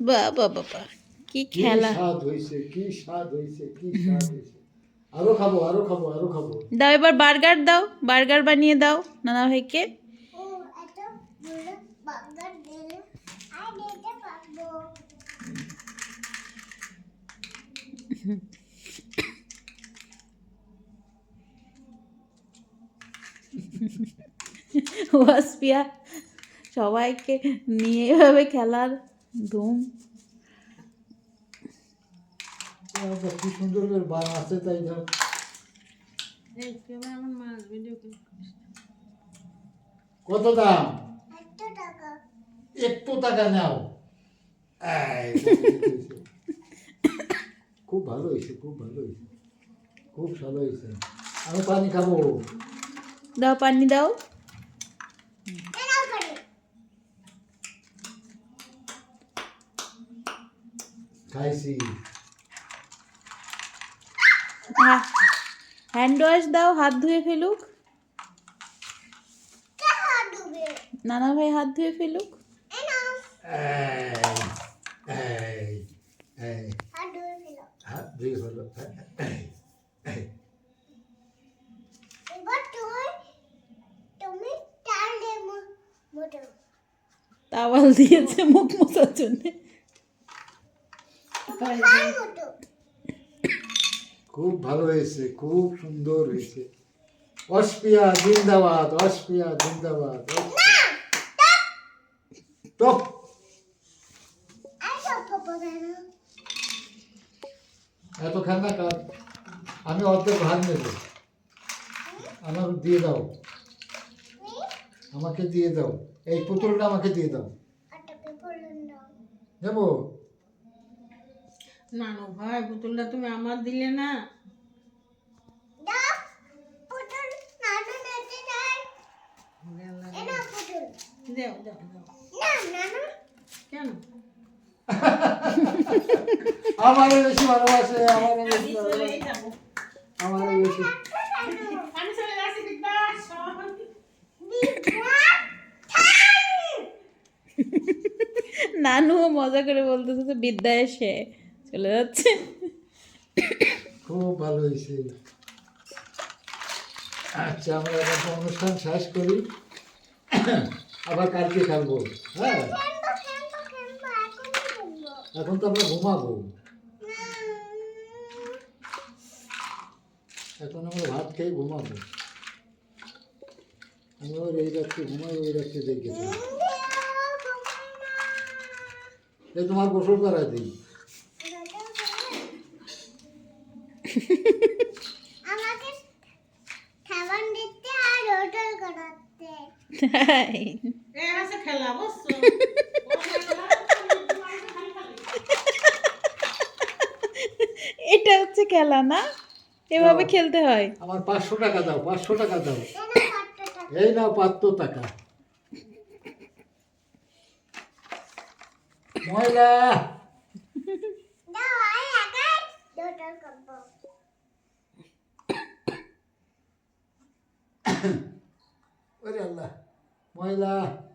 বাবা বাবা কি কি খেলা স্বাদ হয়েছে কি স্বাদ হয়েছে কি স্বাদ হয়েছে আরও খাব আরও খাব আরও খাব দাও এবার বার্গার দাও বার্গার বানিয়ে দাও নানা ভাইকে ও এত বড় বার্গার দিলে আর দিতে পারব ওয়াসপিয়া সবাইকে নিয়ে এভাবে খেলার ধুম আবার কি সুন্দর করে বান আছে তাই ধর। কত দাম? টাকা। একটু টাকা নাও। খুব ভালো হয়েছে খুব ভালো হয়েছে। খুব ভালো হয়েছে। আমি পানি খাব। দাও পানি দাও এনাও করে খাইছি হ্যান্ড ওয়াশ দাও হাত ধুয়ে ফেলুক। নানা ভাই হাত ধুয়ে ফেলুক। হাত ধুয়ে তাওয়াল দিয়েছে মুখ মোছার জন্যে। খুব ভালো হয়েছে খুব সুন্দর হয়েছে। অস্পিয়া জিন্দাবাদ অস্পিয়া জিন্দাবাদ টপ। এত খানা কাজ আমি অর্ধেক ভাগ নেব। আমার দিয়ে দাও। আমাকে দিয়ে দাও। এই পুতুলটা আমাকে দিয়ে দাও। দাও নেব? নানু ভাই পুতুলটা তুমি আমার দিলে না। নানু দেও দেও দেও। কেন? বেশি ভালোবাসে বেশি বেশি। নানুও মজা করে বলতেছে যে বিদ্যা এসে। চলে যাচ্ছে খুব ভালো হয়েছে। আচ্ছা আমরা এখন অনুষ্ঠান শেষ করি। আবার কালকে খাব। হ্যাঁ। এখন তো আমরা ঘুমাবো। এখন আমরা ভাত খেয়ে ঘুমাবো। আমি ওর এই রাত্রে ঘুমাই, ওই রাত্রে দেখে এই তোমার গোসল করা দিই। আমাকে খাবার দিতে আর হোটেল করাতে। তাই। এ আছে খেলা বুঝছ? এটা হচ্ছে খেলা না? এভাবে খেলতে হয়? আমার পাঁচশো টাকা দাও পাঁচশো টাকা দাও। এই নাও পাঁচশো টাকা। ময়লা। Oraya Allah. Moyla.